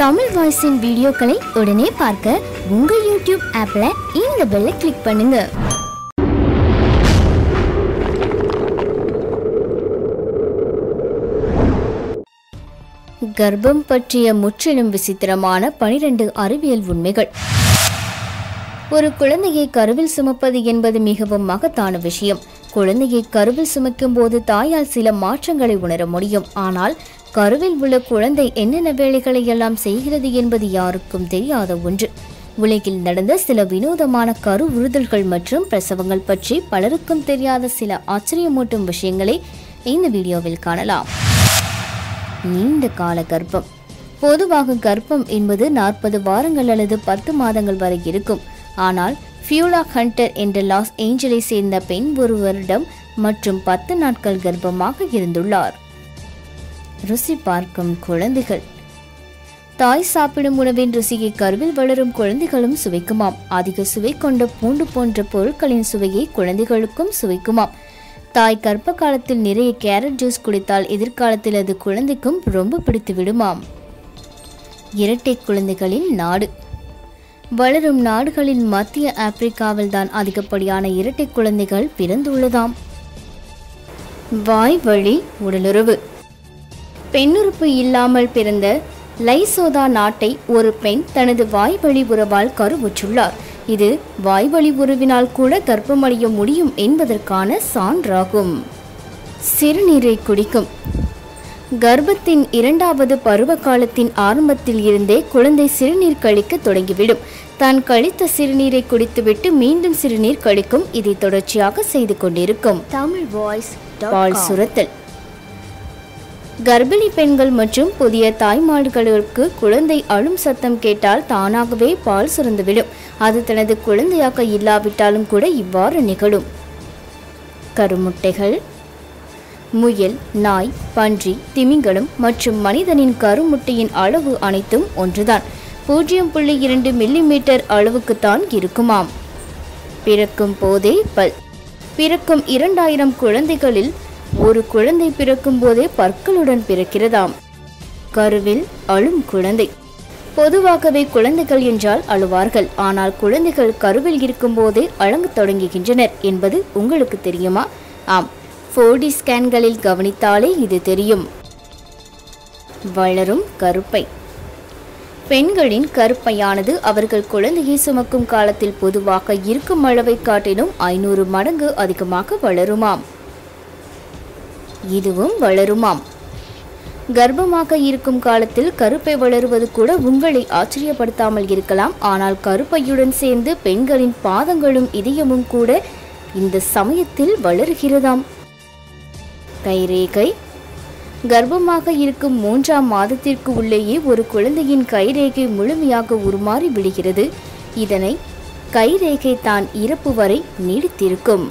தமிழ் வாய்ஸின் வீடியோக்களை உடனே பார்க்க உங்க யூடியூப் ஆப்பில் இந்த பெல்லை கிளிக் பண்ணுங்க. கர்ப்பம் பற்றிய முற்றிலும் விசித்திரமான பனிரெண்டு அறிவியல் உண்மைகள். ஒரு குழந்தையை கருவில் சுமப்பது என்பது மிகவும் மகத்தான விஷயம். குழந்தையை கருவில் சுமக்கும் போது தாயால் சில மாற்றங்களை உணர முடியும். ஆனால் கருவில் உள்ள குழந்தை என்னென்ன வேலைகளை எல்லாம் செய்கிறது என்பது யாருக்கும் தெரியாத ஒன்று. உலகில் நடந்த சில வினோதமான கரு உறுதல்கள் மற்றும் பிரசவங்கள் பற்றி பலருக்கும் தெரியாத சில ஆச்சரியமூட்டும் விஷயங்களை இந்த வீடியோவில் காணலாம். நீண்ட கால கர்ப்பம். பொதுவாக கர்ப்பம் என்பது நாற்பது வாரங்கள் அல்லது பத்து மாதங்கள் வரை இருக்கும். ஆனால் ஃபியூலா ஹண்டர் என்ற லாஸ் ஏஞ்சலை சேர்ந்த பெண் ஒருவரிடம் மற்றும் பத்து நாட்கள் கர்ப்பமாக இருந்துள்ளார். ருசி பார்க்கும் குழந்தைகள். தாய் சாப்பிடும் உணவின் ருசியை கருவில் வளரும் குழந்தைகளும் சுவைக்குமாம். அதிக சுவை கொண்ட பூண்டு போன்ற பொருட்களின் சுவையை குழந்தைகளுக்கும் சுவைக்குமாம். தாய் கர்ப்ப காலத்தில் நிறைய கேரட் ஜூஸ் குடித்தால் எதிர்காலத்தில் அது குழந்தைக்கும் ரொம்ப பிடித்து விடுமாம் இரட்டை குழந்தைகளின் நாடு. வளரும் நாடுகளின் மத்திய ஆப்பிரிக்காவில் தான் அதிகப்படியான இரட்டை குழந்தைகள் பிறந்துள்ளதாம். வாய் வழி உடலுறவு. பெண்ணுறுப்பு இல்லாமல் பிறந்த லைசோதா நாட்டை ஒரு பெண் தனது வாய்வழி உறவால் கருவுற்றுள்ளார். இது வாய்வழி உறவினால் கூட கர்ப்பமடைய முடியும் என்பதற்கான சான்றாகும். சிறுநீரை குடிக்கும். கர்ப்பத்தின் இரண்டாவது பருவ காலத்தின் ஆரம்பத்தில் இருந்தே குழந்தை சிறுநீர் கழிக்க தொடங்கிவிடும். தான் கழித்த சிறுநீரை குடித்துவிட்டு மீண்டும் சிறுநீர் கழிக்கும் இதை தொடர்ச்சியாக செய்து கொண்டிருக்கும். தமிழ் வாய்ஸ் பால் சுரத்தல். கர்ப்பிணி பெண்கள் மற்றும் புதிய தாய்மாடுகளுக்கு குழந்தை அழும் சத்தம் கேட்டால் தானாகவே பால் சுரந்துவிடும் அது தனது குழந்தையாக இல்லாவிட்டாலும் கூட இவ்வாறு நிகழும். கருமுட்டைகள். முயல் நாய் பன்றி திமிங்கலம் மற்றும் மனிதனின் கருமுட்டையின் அளவு அனைத்தும் ஒன்றுதான். பூஜ்ஜியம் புள்ளி இரண்டு மில்லிமீட்டர் அளவுக்குத்தான் இருக்குமாம். பிறக்கும் போதே பல். பிறக்கும் இரண்டாயிரம் குழந்தைகளில் ஒரு குழந்தை பிறக்கும் போதே பற்களுடன் பிறக்கிறதாம். கருவில் அழும் குழந்தை. பொதுவாகவே குழந்தைகள் என்றால் அழுவார்கள். ஆனால் குழந்தைகள் கருவில் இருக்கும்போதே அழங்கத் தொடங்குகின்றனர் என்பது உங்களுக்கு தெரியுமா? ஆம். ஃபோர்டி ஸ்கேன்களில் கவனித்தாலே இது தெரியும். வளரும் கருப்பை. பெண்களின் கருப்பையானது அவர்கள் குழந்தையை சுமக்கும் காலத்தில் பொதுவாக இருக்கும் அளவை காட்டிலும் ஐநூறு மடங்கு அதிகமாக வளருமாம். இதுவும் வளருமாம். கர்ப்பமாக இருக்கும் காலத்தில் கருப்பை வளருவது கூட உங்களை ஆச்சரியப்படுத்தாமல் இருக்கலாம். ஆனால் கருப்பையுடன் சேர்ந்து பெண்களின் பாதங்களும் இதயமும் கூட இந்த சமயத்தில் வளர்கிறதாம். கைரேகை. கர்ப்பமாக இருக்கும் மூன்றாம் மாதத்திற்கு உள்ளேயே ஒரு குழந்தையின் கைரேகை முழுமையாக உருமாறி விடுகிறது. இதனை கைரேகை தான் இறப்பு வரை நீடித்திருக்கும்.